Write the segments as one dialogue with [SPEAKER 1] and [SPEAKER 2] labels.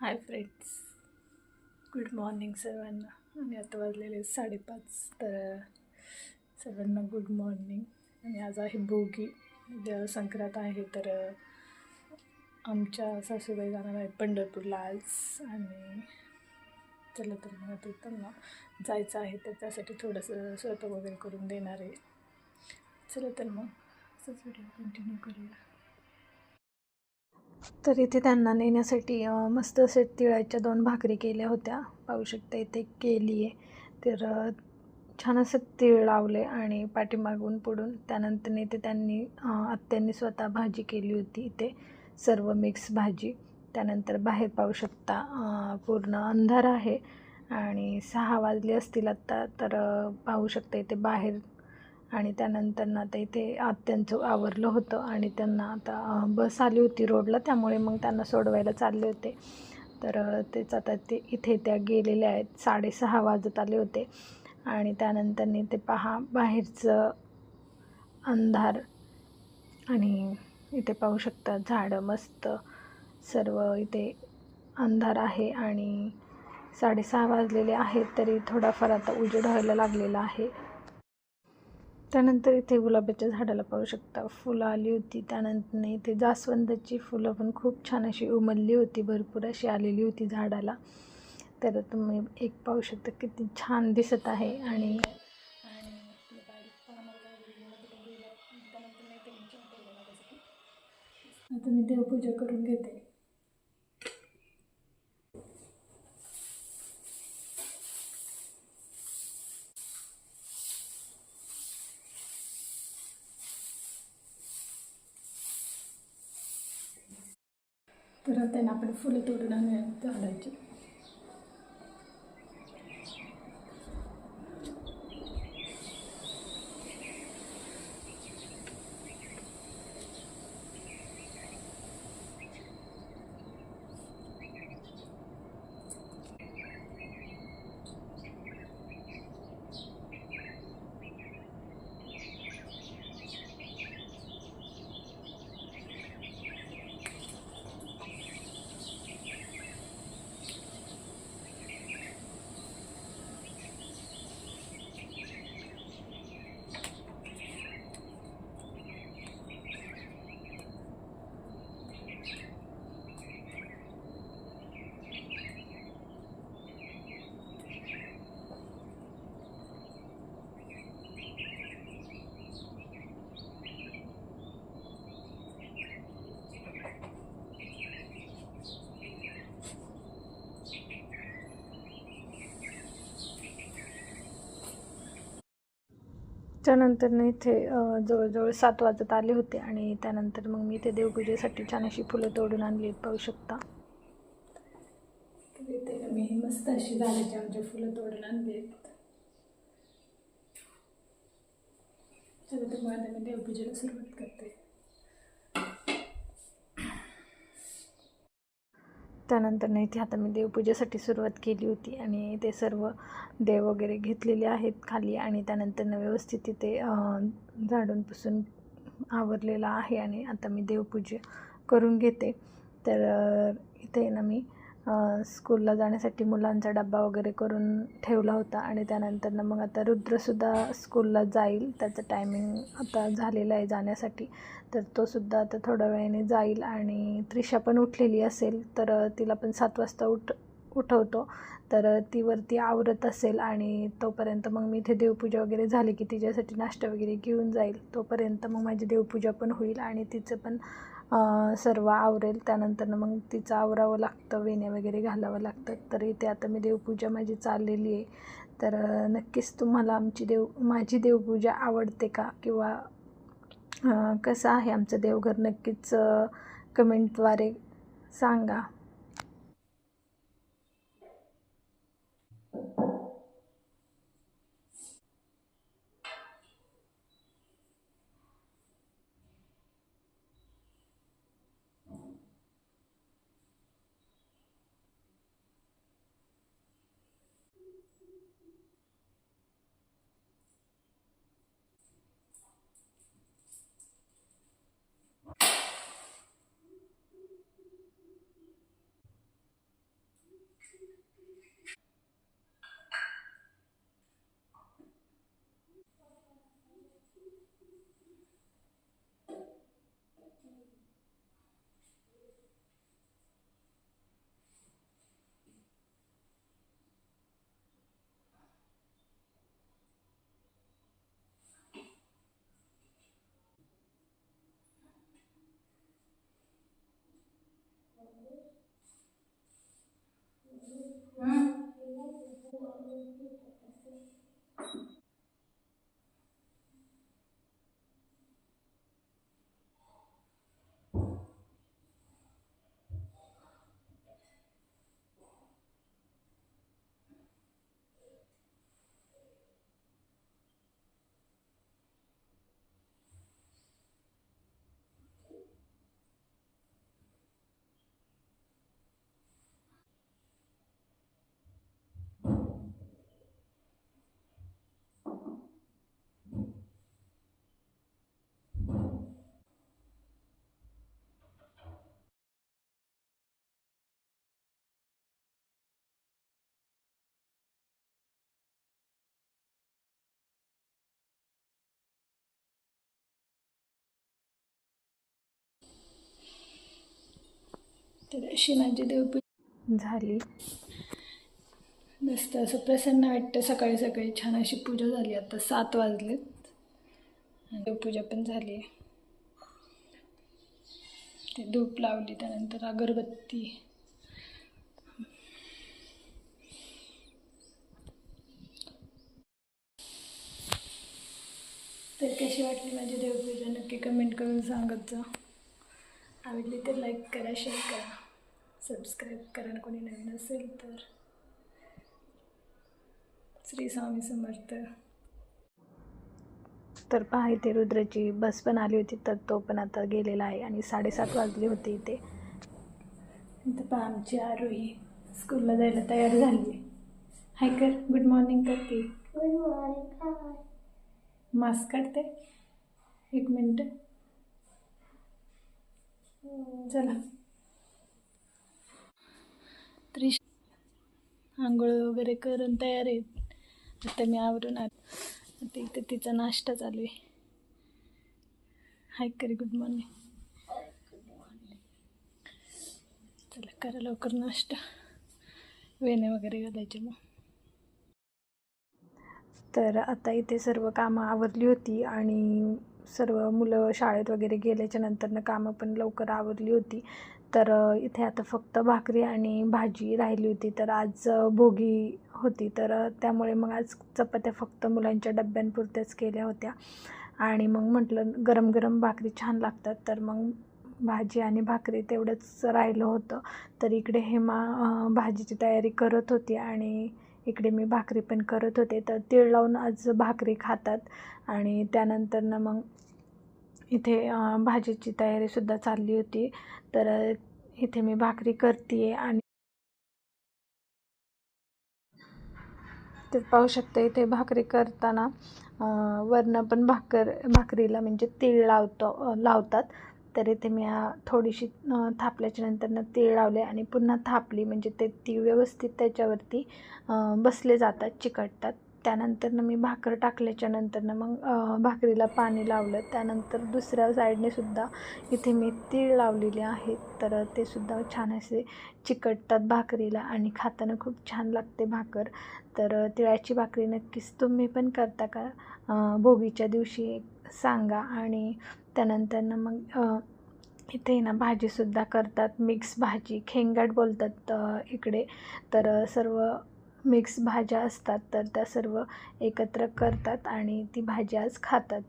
[SPEAKER 1] Hi friends good morning सर्वांना आणि आता वाजलेले साडेपाच तर सर्वांना गुड मॉर्निंग आणि आज आहे भोगी. उद्या संक्रांत आहे तर आमच्या सासूबाई जाणार आहेत पंढरपूरला आज. आणि चला तर मग त्यांना जायचं आहे तर त्यासाठी थोडंसं स्वयंपाक वगैरे करून देणार आहे. चला तर मग असंच व्हिडिओ कंटिन्यू करूया. तर इथे त्यांना नेण्यासाठी मस्त असे तिळाच्या दोन भाकरी केल्या होत्या. पाहू शकता इथे केली आहे. तर छान असं तीळ लावले आणि पाठीमागून पुढून त्यानंतर इथे त्यांनी आत्यांनी स्वतः भाजी केली होती इथे. सर्व मिक्स भाजी. त्यानंतर बाहेर पाहू शकता पूर्ण अंधार आहे आणि सहा वाजले असतील आत्ता तर पाहू शकता इथे बाहेर आणि त्यानंतर ना आता इथे आत्यांचं आवरलं होतं आणि त्यांना आता बस आली होती रोडला त्यामुळे मग त्यांना सोडवायला चालले होते. तर तेच आता ते इथे त्या गेलेल्या आहेत साडेसहा वाजत आले होते. आणि त्यानंतर ते पहा बाहेरचं अंधार आणि इथे पाहू शकता झाडं मस्त सर्व इथे अंधार आहे आणि साडेसहा वाजलेले आहेत तरी थोडाफार आता उजेड व्हायला लागलेला आहे. त्यानंतर इथे गुलाबाच्या झाडाला पाहू शकता. फुलं आली होती. त्यानंतर इथे जास्वंदाची फुलं पण खूप छान अशी उमलली होती. भरपूर अशी आलेली होती झाडाला. तर तुम्ही एक पाहू शकता किती छान दिसत आहे आणि आता मी देवपूजा करून घेते. तर त्यांना आपण फुलं तोडून आणूया झाडाची त्यानंतर इथे जवळजवळ सात वाजत आले होते आणि त्यानंतर मग मी इथे देवपूजेसाठी छान अशी फुलं तोडून आणली आहेत पाहू शकता. इथे मी मस्त अशी झाडाची आमच्या फुलं तोडून आणली आहेत. चला तर मग आता मी देवपूजेला सुरुवात करते त्यानंतर नाही इथे आता मी देवपूजेसाठी सुरुवात केली होती आणि ते सर्व देव वगैरे घेतलेले आहेत खाली आणि त्यानंतर व्यवस्थित तिथे झाडून पुसून आवरलेलं आहे आणि आता मी देवपूजा करून घेते. तर इथे ना मी स्कूलला जाण्यासाठी मुलांचा डब्बा वगैरे करून ठेवला होता आणि त्यानंतर मग आता रुद्रसुद्धा स्कूलला जाईल. त्याचं टायमिंग आता झालेलं आहे जाण्यासाठी. तर तोसुद्धा आता थोड्या वेळाने जाईल आणि त्रिशा पण उठलेली असेल तर तिला पण सात वाजता उठ उठवतो. तर ती वरती आवरत असेल आणि तोपर्यंत मग मी इथे देवपूजा वगैरे झाली की तिच्यासाठी नाश्ता वगैरे घेऊन जाईल. तोपर्यंत मग माझी देवपूजा पण होईल आणि तिचं पण सर्व आवरेल. त्यानंतर मग तिचं आवरावं लागतं वेण्या वगैरे घालावं लागतं. तर इथे आता मी देवपूजा माझी चाललेली आहे. तर नक्कीच तुम्हाला आमची देव माझी देवपूजा आवडते का? किंवा कसं आहे आमचं देवघर? नक्कीच कमेंटद्वारे सांगा.
[SPEAKER 2] तर अशी माझी देवपूजा
[SPEAKER 1] झाली.
[SPEAKER 2] मस्त असं प्रसन्न वाटतं. सकाळी सकाळी छान अशी पूजा झाली. आता सात वाजलेत. देवपूजा पण झाली. ते धूप लावली त्यानंतर अगरबत्ती. तर कशी वाटली माझी देवपूजा? नक्की कमेंट करून सांगत जा. आवडली तर लाईक करा शेअर करा. सबस्क्राईब करा कोणी नवीन असेल तर. श्री स्वामी समर्थ.
[SPEAKER 1] तर पहा इथे रुद्राची बस पण आली होती तर तो पण आता गेलेला आहे आणि साडेसात वाजले होते इथे.
[SPEAKER 2] इथं पहा आमची आरोही स्कूलला जायला तयार झाली हाय कर गुड मॉर्निंग कर की मास्क काढते. एक मिनटं चला त्रिश आंघोळ वगैरे करून तयार आहेत आता मी आवरून आले. आता इथे तिचा नाश्ता चालू आहे. हाय करी गुड मॉर्निंग चला करा लवकर नाश्ता. वेणे वगैरे घालायचे मग.
[SPEAKER 1] तर आता इथे सर्व कामं आवरली होती आणि सर्व मुलं शाळेत वगैरे गेल्याच्या नंतरनं कामं पण लवकर आवरली होती. तर इथे आता फक्त भाकरी आणि भाजी राहिली होती. तर आज भोगी होती. तर त्यामुळे मग आज चपात्या फक्त मुलांच्या डब्यांपुरत्याच केल्या होत्या. आणि मग म्हटलं गरम गरम भाकरी छान लागतात. तर मग भाजी आणि भाकरी तेवढंच राहिलं होतं. तर इकडे हेमा भाजीची तयारी करत होती आणि इकडे मी भाकरी पण करत होते. तर तीळ लावून आज भाकरी खातात. आणि त्यानंतरनं मग इथे भाजीची तयारीसुद्धा चालली होती. तर इथे मी भाकरी करते आहे आणि ते पाहू शकता इथे भाकरी करताना वरनं पण भाकर भाकरीला म्हणजे तीळ लावतो लावतात. तर इथे मी थोडीशी थापल्याच्या नंतरनं तीळ लावले आणि पुन्हा थापली. म्हणजे ते तीळ व्यवस्थित त्याच्यावरती बसले जातात चिकटतात. त्यानंतरनं मी भाकर टाकल्याच्या नंतरनं मग भाकरीला पाणी लावलं. त्यानंतर दुसऱ्या साईडने सुद्धा इथे मी तीळ लावलेले आहेत. तर ते सुद्धा छान असे चिकटतात भाकरीला आणि खाताना खूप छान लागते भाकर. तर तिळाची भाकरी नक्कीच तुम्ही पण करता का? भोगीच्या दिवशी सांगा. आणि त्यानंतरनं मग इथे ना भाजीसुद्धा करतात. मिक्स भाजी. खेंगाट बोलतात इकडे. तर सर्व मिक्स भाज्या असतात तर त्या सर्व एकत्र करतात आणि ती भाजी आज खातात.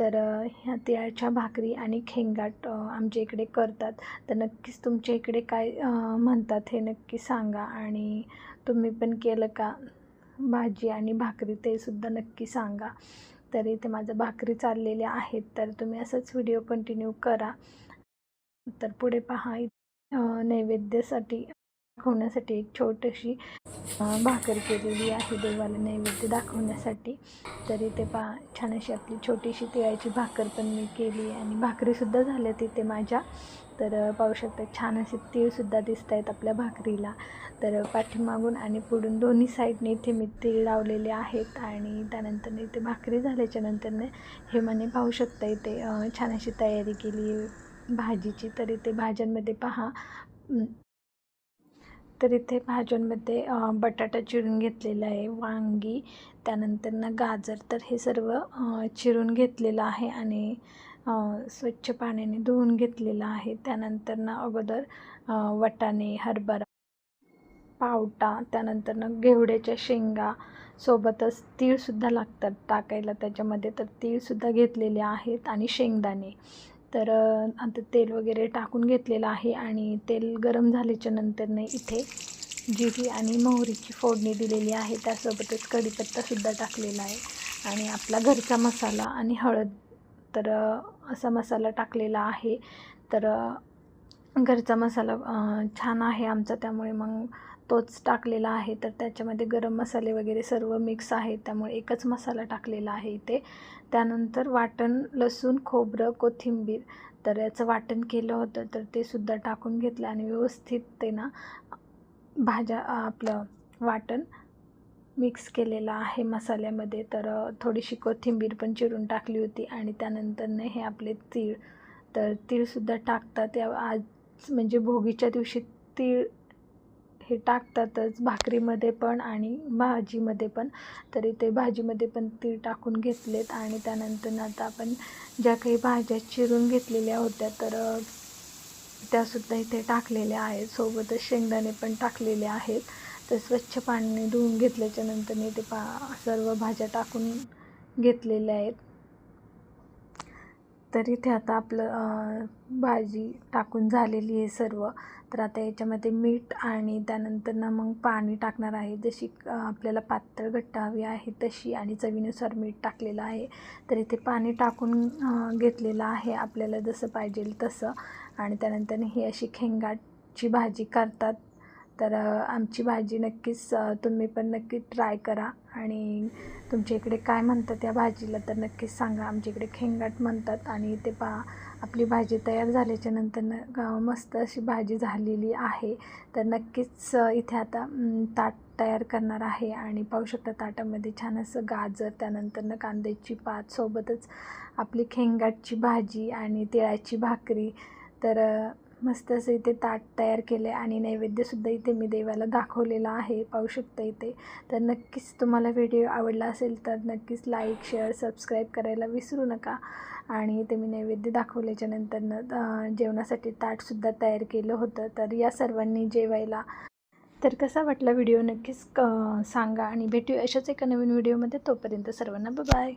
[SPEAKER 1] तर ह्या तिळाच्या भाकरी आणि खेंगाट आमच्या इकडे करतात. तर नक्कीच तुमच्या इकडे काय म्हणतात हे नक्की सांगा आणि तुम्ही पण केलं का भाजी आणि भाकरी ते सुद्धा नक्की सांगा. तर इथे माझं भाकरी चाललेल्या आहेत तर तुम्ही असंच व्हिडिओ कंटिन्यू करा. तर पुढे पहा इ- नैवेद्यासाठी दाखवण्यासाठी एक छोटीशी भाकर केलेली आहे देवाला नैवेद्य दाखवण्यासाठी. तरी ते पा छान अशी आपली छोटीशी तिळाची भाकर पण मी केली आणि भाकरीसुद्धा झाल्या तिथे माझ्या. तर पाहू शकता छान असे तीळसुद्धा दिसत आहेत आपल्या भाकरीला. तर पाठीमागून आणि पुढून दोन्ही साईडने इथे मी तीळ लावलेले आहेत आणि त्यानंतर इथे भाकरी झाल्याच्या नंतरने हे म्हणे पाहू शकता इथे छान अशी तयारी केली भाजीची. तर इथे भाज्यांमध्ये पहा तर इथे भाज्यांमध्ये बटाटा चिरून घेतलेला आहे वांगी त्यानंतरनं गाजर तर हे सर्व चिरून घेतलेलं आहे आणि स्वच्छ पाण्याने धुवून घेतलेलं आहे. त्यानंतरनं अगोदर वटाणे हरभरा पावटा त्यानंतरनं घेवड्याच्या शेंगा सोबतच तीळसुद्धा लागतात टाकायला त्याच्यामध्ये. तर तीळसुद्धा घेतलेले आहेत आणि शेंगदाणे. तर आता तेल वगैरे टाकून घेतलेलं आहे आणि तेल गरम झाल्याच्या नंतरनं इथे जिरी आणि मोहरीची फोडणी दिलेली आहे. त्यासोबतच कढीपत्तासुद्धा टाकलेला आहे. आणि आपला घरचा मसाला आणि हळद. तर असा मसाला टाकलेला आहे. तर घरचा मसाला छान आहे आमचा. त्यामुळे मग तोच टाकलेला आहे. तर त्याच्यामध्ये गरम मसाले वगैरे सर्व मिक्स आहेत. त्यामुळे एकच मसाला टाकलेला आहे इथे. त्यानंतर वाटण लसूण खोबरं कोथिंबीर. तर याचं वाटण केलं होतं तर ते सुद्धा टाकून घेतलं आणि व्यवस्थित ते ना भाज्या आपलं वाटण मिक्स केलेलं आहे मसाल्यामध्ये. तर थोडीशी कोथिंबीर पण चिरून टाकली होती आणि त्यानंतरनं हे आपले तीळ. तर तीळसुद्धा टाकतात. या आज म्हणजे भोगीच्या दिवशी तीळ हे टाकतातच भाकरीमध्ये पण आणि भाजीमध्ये पण. तर इथे भाजीमध्ये पण तीळ टाकून घेतलेत आणि त्यानंतर आता आपण ज्या काही भाज्या चिरून घेतलेल्या होत्या तर त्यासुद्धा इथे टाकलेल्या आहेत. सोबतच शेंगदाणे पण टाकलेले आहेत. तर स्वच्छ पाण्याने धुवून घेतल्याच्या नंतर ते पा सर्व भाज्या टाकून घेतलेल्या आहेत. तर इथे आता आपलं भाजी टाकून झालेली आहे सर्व. तर आता याच्यामध्ये मीठ आणि त्यानंतर ना मग पाणी टाकणार आहे. जशी आपल्याला पातळ घट्ट हवी आहे तशी आणि चवीनुसार मीठ टाकलेलं आहे. तर इथे पाणी टाकून घेतलेलं आहे आपल्याला जसं पाहिजे तसं. आणि त्यानंतर ही अशी खेंगाटची भाजी करतात. तर आमची भाजी नक्कीच तुम्ही पण नक्की ट्राय करा. आणि तुमच्या इकडे काय म्हणतात या भाजीला तर नक्कीच सांगा. आमच्या इकडे खेंगाट म्हणतात आणि ते पा आपली भाजी तयार झाल्याच्यानंतर मस्त अशी भाजी झालेली आहे. तर नक्कीच इथे आता ताट तयार करणार आहे. आणि पाहू शकता ताटामध्ये छान असं गाजर त्यानंतरनं कांद्याची पात सोबतच आपली खेंगाटची भाजी आणि तिळाची भाकरी. तर मस्त असं इथे ताट तयार केलं आहे आणि नैवेद्यसुद्धा इथे मी देवाला दाखवलेला आहे. पाहू शकता इथे. तर नक्कीच तुम्हाला व्हिडिओ आवडला असेल तर नक्कीच लाईक शेअर सबस्क्राईब करायला विसरू नका. आणि इथे मी नैवेद्य दाखवल्याच्या नंतरनं जेवणासाठी ताटसुद्धा तयार केलं होतं. तर या सर्वांनी जेवायला. तर कसा वाटला व्हिडिओ नक्कीच क सांगा आणि भेटू अशाच एका नवीन व्हिडिओमध्ये. तोपर्यंत सर्वांना बाय